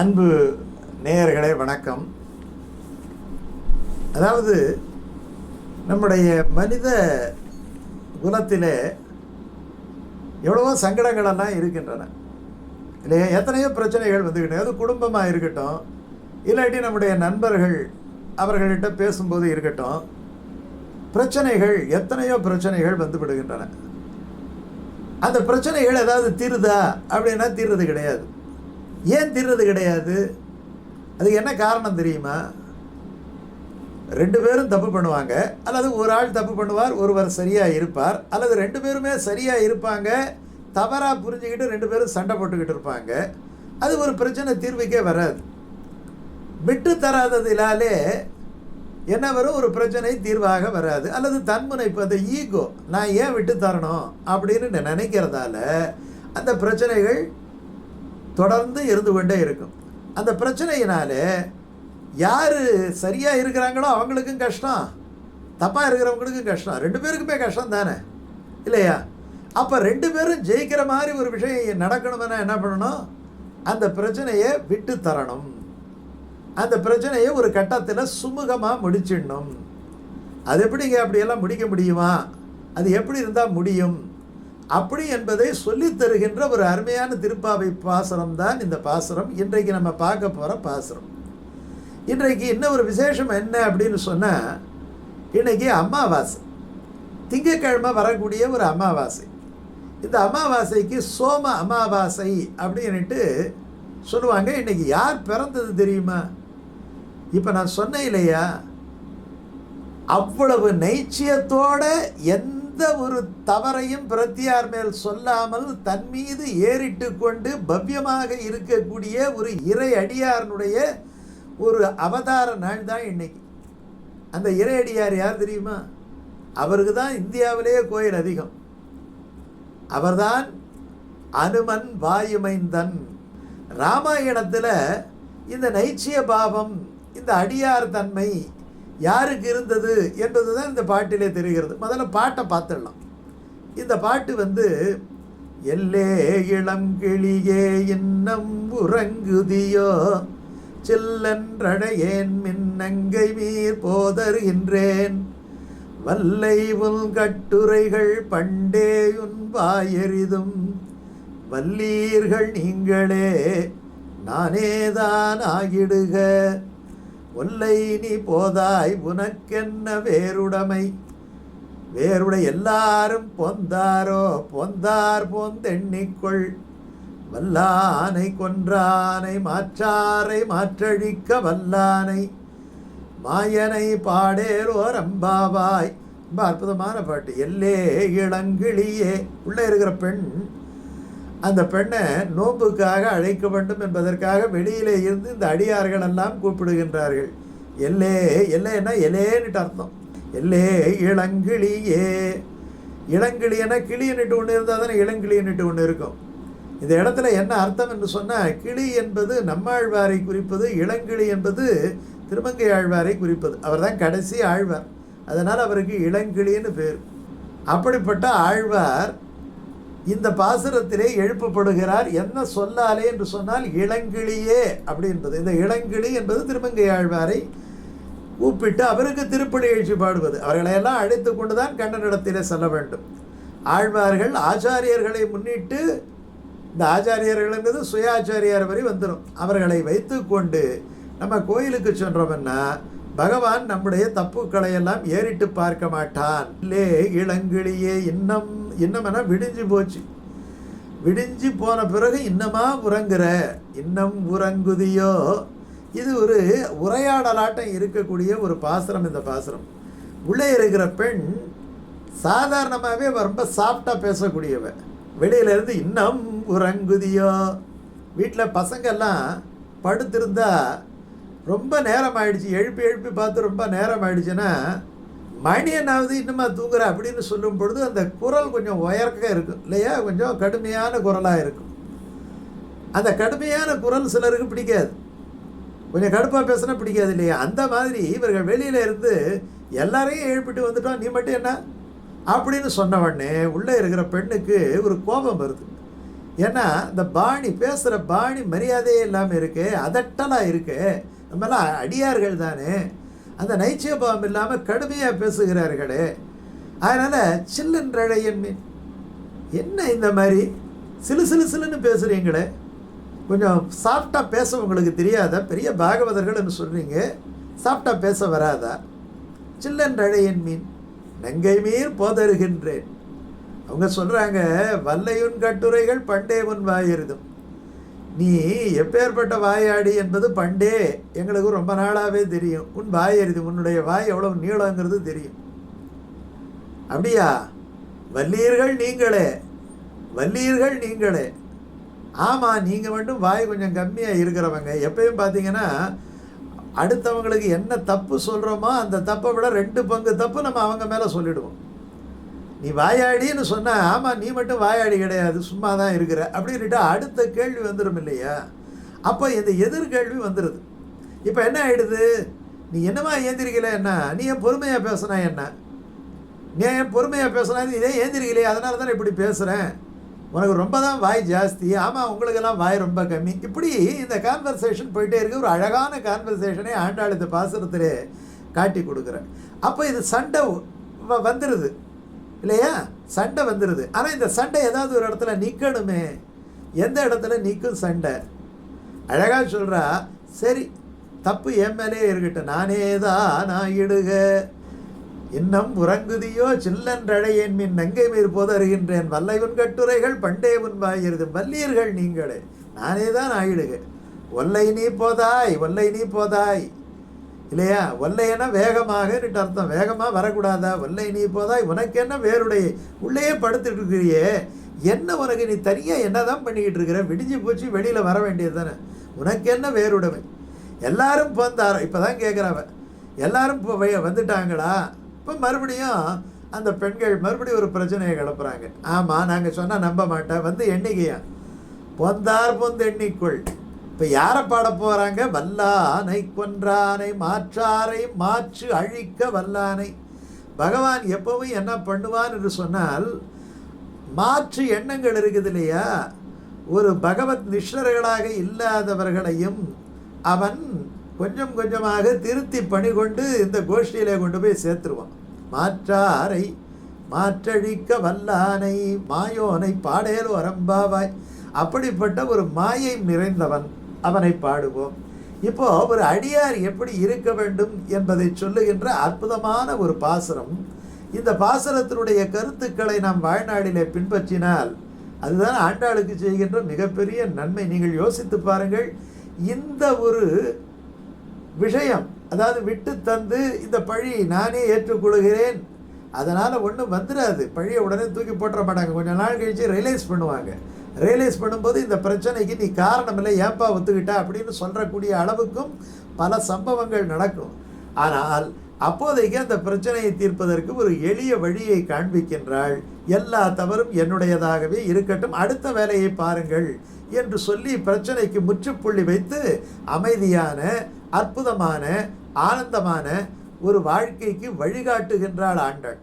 அன்பு நேயர்களே வணக்கம். அதாவது நம்முடைய மனித குலத்திலே எவ்வளவோ சங்கடங்களெல்லாம் இருக்கின்றன. இல்லையா? எத்தனையோ பிரச்சனைகள் வந்துக்கிட்டு அது குடும்பமாக இருக்கட்டும் இல்லாட்டி நம்முடைய நண்பர்கள் அவர்கள்ட்ட பேசும்போது இருக்கட்டும் பிரச்சனைகள் எத்தனையோ பிரச்சனைகள் வந்து விடுகின்றன. அந்த பிரச்சனைகள் ஏதாவது தீருதா? அப்படின்னா தீர்றது கிடையாது. ஏன் தீர்றது கிடையாது? அதுக்கு என்ன காரணம் தெரியுமா? ரெண்டு பேரும் தப்பு பண்ணுவாங்க. அல்லது ஒரு ஆள் தப்பு பண்ணுவார் ஒருவர் சரியாக இருப்பார். அல்லது ரெண்டு பேருமே சரியாக இருப்பாங்க தவறாக புரிஞ்சுக்கிட்டு ரெண்டு பேரும் சண்டை போட்டுக்கிட்டு இருப்பாங்க. அது ஒரு பிரச்சனை தீர்வுக்கே வராது. விட்டு தராததினாலே என்ன வரும்? ஒரு பிரச்சனை தீர்வாக வராது. அல்லது தன்முனைப்பு அந்த ஈகோ நான் ஏன் விட்டு தரணும்? அப்படின்னு நினைக்கிறதால அந்த பிரச்சனைகள் தொடர்ந்து இருந்து கொண்டே இருக்கும். அந்த பிரச்சனையினால் யார் சரியாக இருக்கிறாங்களோ அவங்களுக்கும் கஷ்டம். தப்பாக இருக்கிறவங்களுக்கும் கஷ்டம். ரெண்டு பேருக்குமே கஷ்டம் தானே? இல்லையா? அப்போ ரெண்டு பேரும் ஜெயிக்கிற மாதிரி ஒரு விஷயம் நடக்கணும்னா என்ன பண்ணணும்? அந்த பிரச்சனையை விட்டு தரணும். அந்த பிரச்சனையை ஒரு கட்டத்தில் சுமூகமாக முடிச்சிடணும். அது எப்படிங்க அப்படியெல்லாம் முடிக்க முடியுமா? அது எப்படி இருந்தால் முடியும்? அப்படி என்பதை சொல்லித் தருகின்ற ஒரு அருமையான திருப்பாவை பாசுரம் தான் இந்த பாசுரம். இன்றைக்கு நம்ம பார்க்க போகிற பாசுரம். இன்றைக்கு இன்னும் ஒரு விசேஷம் என்ன அப்படின்னு சொன்னால் இன்றைக்கி அமாவாசை. திங்கக்கிழமை வரக்கூடிய ஒரு அமாவாசை. இந்த அமாவாசைக்கு சோம அமாவாசை அப்படின்ட்டு சொல்லுவாங்க. இன்றைக்கி யார் பிறந்தது தெரியுமா? இப்போ நான் சொன்னேன் இல்லையா? அவ்வளவு நைச்சியத்தோட எந்த எந்த ஒரு தவறையும் பிரத்தியார் மேல் சொல்லாமல் தன் மீது ஏறிட்டு கொண்டு பவ்யமாக இருக்கக்கூடிய ஒரு இறை அடியாரனுடைய ஒரு அவதார நாள் தான் இன்னைக்கு. அந்த இறை அடியார் யார் தெரியுமா? அவருக்கு தான் இந்தியாவிலேயே கோயில் அதிகம். அவர்தான் அனுமன் வாயுமைந்தன். ராமாயணத்தில் இந்த நைச்சிய பாவம் இந்த அடியார் தன்மை யாருக்கு இருந்தது என்பது தான் இந்த பாட்டிலே தெரிகிறது. முதல்ல பாட்டை பார்த்துடலாம். இந்த பாட்டு வந்து எல்லே இளம் கிளியே இன்னம் உறங்குதியோ செல்லன்றடையேன் மின்னங்கை மீர் போதருகின்றேன். வல்லை உன் கட்டுரைகள் பண்டேயுன் வாயெறிதும் வல்லீர்கள் நீங்களே நானேதான் ஆகிடுக. ஒல்லை நீ போதாய் உனக்கென்ன வேறுடைமை? வேறுடை எல்லாரும் பொந்தாரோ? பொந்தார் போந்தெண்ணிக்கொள். வல்லானை கொன்றானை மாற்றாரை மாற்றழிக்க வல்லானை. மாயனை பாடேரோர் அம்பாவாய். ரொம்ப அற்புதமான பாட்டு. எல்லே இளங்கிளியே. உள்ளே இருக்கிற பெண் அந்த பெண்ணை நோன்புக்காக அழைக்க வேண்டும் என்பதற்காக வெளியிலே இருந்து இந்த அடியார்கள் எல்லாம் கூப்பிடுகின்றார்கள். எல்லே எல்லைன்னா எலேன்னுட்டு அர்த்தம். எல்லே இளங்கிளியே. இளங்கிளியனா கிளியன்னுட்டு ஒன்று இருந்தால் தானே இளங்கிளியன்னுட்டு ஒன்று இருக்கும். இந்த இடத்துல என்ன அர்த்தம் என்று சொன்னால் கிளி என்பது நம்மாழ்வாரை குறிப்பது இளங்கிளி என்பது திருமங்கை ஆழ்வாரை குறிப்பது. அவர் தான் கடைசி ஆழ்வார். அதனால் அவருக்கு இளங்கிளின்னு பேர். அப்படிப்பட்ட ஆழ்வார் இந்த பாசுரத்திலே எழுப்பப்படுகிறார். என்ன சொல்லாலே என்று சொன்னால் இளங்கிளியே அப்படி என்பது. இந்த இளங்கிளி என்பது திருமங்கை ஆழ்வாரை கூப்பிட்டு அவருக்கு திருப்பணி எழுச்சி பாடுவது. அவர்களையெல்லாம் அழைத்து கொண்டு தான் கண்ணனிடத்திலே செல்ல வேண்டும். ஆழ்வார்கள் ஆச்சாரியர்களை முன்னிட்டு இந்த ஆச்சாரியர்கள் என்பது சுயாச்சாரியார் வரை வந்துடும் அவர்களை வைத்து கொண்டு நம்ம கோயிலுக்கு சென்றோம்னா பகவான் நம்முடைய தப்புக்களை எல்லாம் ஏறிட்டு பார்க்க மாட்டான். இல்லே இளங்கிளியே இன்னம் இன்னமென விடிஞ்சு போச்சு. விடிஞ்சு போன பிறகு இன்னமா உறங்குற? இன்னம் உறங்குதியோ? இது ஒரு உரையாடலாட்டம் இருக்கக்கூடிய ஒரு பாசுரம் இந்த பாசுரம். உள்ளே இருக்கிற பெண் சாதாரணமாகவே ரொம்ப சாஃப்டாக பேசக்கூடியவ. வெளியிலேருந்து இன்னும் உறங்குதியோ? வீட்டில் பசங்கெல்லாம் படுத்திருந்தா ரொம்ப நேரம் ஆயிடுச்சு எழுப்பி எழுப்பி பார்த்து ரொம்ப நேரம் ஆயிடுச்சுன்னா மணியனாவது இன்னுமா தூங்குற? அப்படின்னு சொல்லும் பொழுது அந்த குரல் கொஞ்சம் உயர்க்க இருக்கும் இல்லையா? கொஞ்சம் கடுமையான குரலாக இருக்கும். அந்த கடுமையான குரல் சிலருக்கு பிடிக்காது. கொஞ்சம் கடுப்பாக பேசுனா பிடிக்காது இல்லையா? அந்த மாதிரி இவர்கள் வெளியில் இருந்து எல்லாரையும் எழுப்பிட்டு வந்துட்டோம் நீ மட்டும் என்ன? அப்படின்னு சொன்ன உடனே உள்ளே இருக்கிற பெண்ணுக்கு ஒரு கோபம் வருது. ஏன்னா இந்த பாணி பேசுகிற பாணி மரியாதையே இல்லாமல் இருக்கு அதட்டலாக இருக்கு நம்மளாம் அடியார்கள் தானே அந்த நைச்சியபாவம் இல்லாமல் கடுமையாக பேசுகிறார்களே. அதனால் சில்லன்றழையன் மீன். என்ன இந்த மாதிரி? சிலு சிலு சிலுன்னு பேசுகிறீங்களே கொஞ்சம் சாஃப்டாக பேச உங்களுக்கு தெரியாதா? பெரிய பாகவதர்கள்னு சொல்கிறீங்க சாஃப்டாக பேச வராதா? சில்லன்றழையன் மீன். நங்கை மீர் போதருகின்றேன். அவங்க சொல்கிறாங்க வல்லையுன் கட்டுரைகள் பண்டே முன் வாயிருதும் நீ எப்பேற்பட்ட வாயாடி என்பது பண்டே. எங்களுக்கு ரொம்ப நாளாகவே தெரியும். உன் வாய் வாயறிது உன்னுடைய வாய் எவ்வளவு நீளங்கிறது தெரியும். அப்படியா? வல்லீர்கள் நீங்களே. வல்லீர்கள் நீங்களே. ஆமாம் நீங்கள் மட்டும் வாய் கொஞ்சம் கம்மியாக இருக்கிறவங்க. எப்பயும் பார்த்தீங்கன்னா அடுத்தவங்களுக்கு என்ன தப்பு சொல்கிறோமோ அந்த தப்பை விட ரெண்டு பங்கு தப்பு நம்ம அவங்க மேலே சொல்லிவிடுவோம் நீ வாயாடின்னு சொன்னால் ஆமாம் நீ மட்டும் வாயாடி கிடையாது சும்மா தான் இருக்கிற. அப்படின்ட்டு அடுத்த கேள்வி வந்துடும் இல்லையா? அப்போ இந்த எதிர்கேள்வி வந்துடுது இப்போ என்ன ஆகிடுது நீ என்னமா ஏந்திரிக்கல என்ன? நீ ஏன் பொறுமையாக பேசுனா என்ன? நீ ஏன் பொறுமையாக பேசுனா நீ இதே ஏந்திரிக்கலையே அதனால தான் இப்படி பேசுகிறேன் உனக்கு ரொம்ப தான் வாய் ஜாஸ்தி. ஆமாம் உங்களுக்கெல்லாம் வாய் ரொம்ப கம்மி. இப்படி இந்த கான்வர்சேஷன் போயிட்டே இருக்கு. ஒரு அழகான கான்வர்சேஷனே ஆண்டாள் இந்த பாசுரத்திலே காட்டி கொடுக்குறேன். அப்போ இது சண்டை வந்துடுது இல்லையா? சண்டை வந்துடுது ஆனால் இந்த சண்டை ஏதாவது ஒரு இடத்துல நிற்கணுமே எந்த இடத்துல நிற்கும் சண்டை? அழகாக சொல்கிறா சரி தப்பு என் மேலே இருக்கட்டும். நானே தான் நான் இடுக இன்னும் உறங்குதியோ சில்லன்றழையேன் மின் நங்கை மீர் போதருகின்றேன். வல்லையுன் கட்டுரைகள் பண்டே உன் வல்லியர்கள் நீங்களே. நானே தான் ஆயிடுக. ஒல்லை நீ போதாய் ஒல்லை நீ போதாய். இல்லையா? வல்லையனா வேகமாக அர்த்தம். வேகமாக வரக்கூடாதா? வல்லை நீ போதாய் உனக்கு என்ன வேறுடைய உள்ளேயே படுத்துட்டு இருக்கிறியே என்ன உனக்கு? நீ தனியாக என்ன தான் பண்ணிக்கிட்டு இருக்கிற? விடிஞ்சு போச்சு வெளியில் வர வேண்டியது தானே. உனக்கு என்ன வேறுடைமை எல்லாரும் போந்தாரோ? இப்போ தான் கேட்குறாவ எல்லாரும் இப்போ வந்துட்டாங்களா? இப்போ மறுபடியும் அந்த பெண்கள் மறுபடியும் ஒரு பிரச்சனையை கிளப்புறாங்க. ஆமாம் நாங்கள் சொன்னால் நம்ப மாட்டேன் வந்து எண்ணிக்கையா? பொந்தார் பொந்தெண்ணிக்குள். இப்போ யாரை பாட போகிறாங்க வல்லானை கொன்றானை மாற்றாரை மாற்று அழிக்க வல்லானை. பகவான் எப்பவும் என்ன பண்ணுவான் என்று சொன்னால் மாற்று எண்ணங்கள் இருக்குது இல்லையா? ஒரு பகவத் நிஷ்ணர்களாக இல்லாதவர்களையும் அவன் கொஞ்சம் கொஞ்சமாக திருத்தி பணி கொண்டு இந்த கோஷ்டியிலே கொண்டு போய் சேர்த்துருவான். மாற்றாரை மாற்றழிக்க வல்லானை மாயோனை பாடேல் அரம்பாவாய் அப்படிப்பட்ட ஒரு மாயை நிறைந்தவன். அவனை பாடுவோம். இப்போ ஒரு அடியார் எப்படி இருக்க வேண்டும் என்பதை சொல்லுகின்ற அற்புதமான ஒரு பாசனம் இந்த பாசனத்தினுடைய கருத்துக்களை நாம் வாழ்நாளிலே பின்பற்றினால் அதுதான் ஆண்டாளுக்கு செய்கின்ற மிகப்பெரிய நன்மை. நீங்கள் யோசித்து பாருங்கள் இந்த ஒரு விஷயம் அதாவது விட்டு தந்து இந்த பழி நானே ஏற்றுக்கொள்கிறேன் அதனால் ஒன்றும் வந்துடாது பழியை உடனே தூக்கி போட்டுற மாட்டாங்க. கொஞ்ச நாள் கழித்து ரியலைஸ் பண்ணுவாங்க. ரியலைஸ் பண்ணும்போது இந்த பிரச்சனைக்கு நீ காரணம் இல்லை ஏன்பா ஒத்துக்கிட்ட அப்படின்னு சொல்கிறக்கூடிய அளவுக்கும் பல சம்பவங்கள் நடக்கும். ஆனால் அப்போதைக்கு அந்த பிரச்சனையை தீர்ப்பதற்கு ஒரு எளிய வழியை காண்பிக்கின்றாள். எல்லா தவறும் என்னுடையதாகவே இருக்கட்டும் அடுத்த வேலையை பாருங்கள் என்று சொல்லி பிரச்சனைக்கு முற்றுப்புள்ளி வைத்து அமைதியான அற்புதமான ஆனந்தமான ஒரு வாழ்க்கைக்கு வழிகாட்டுகின்றாள் ஆண்டாள்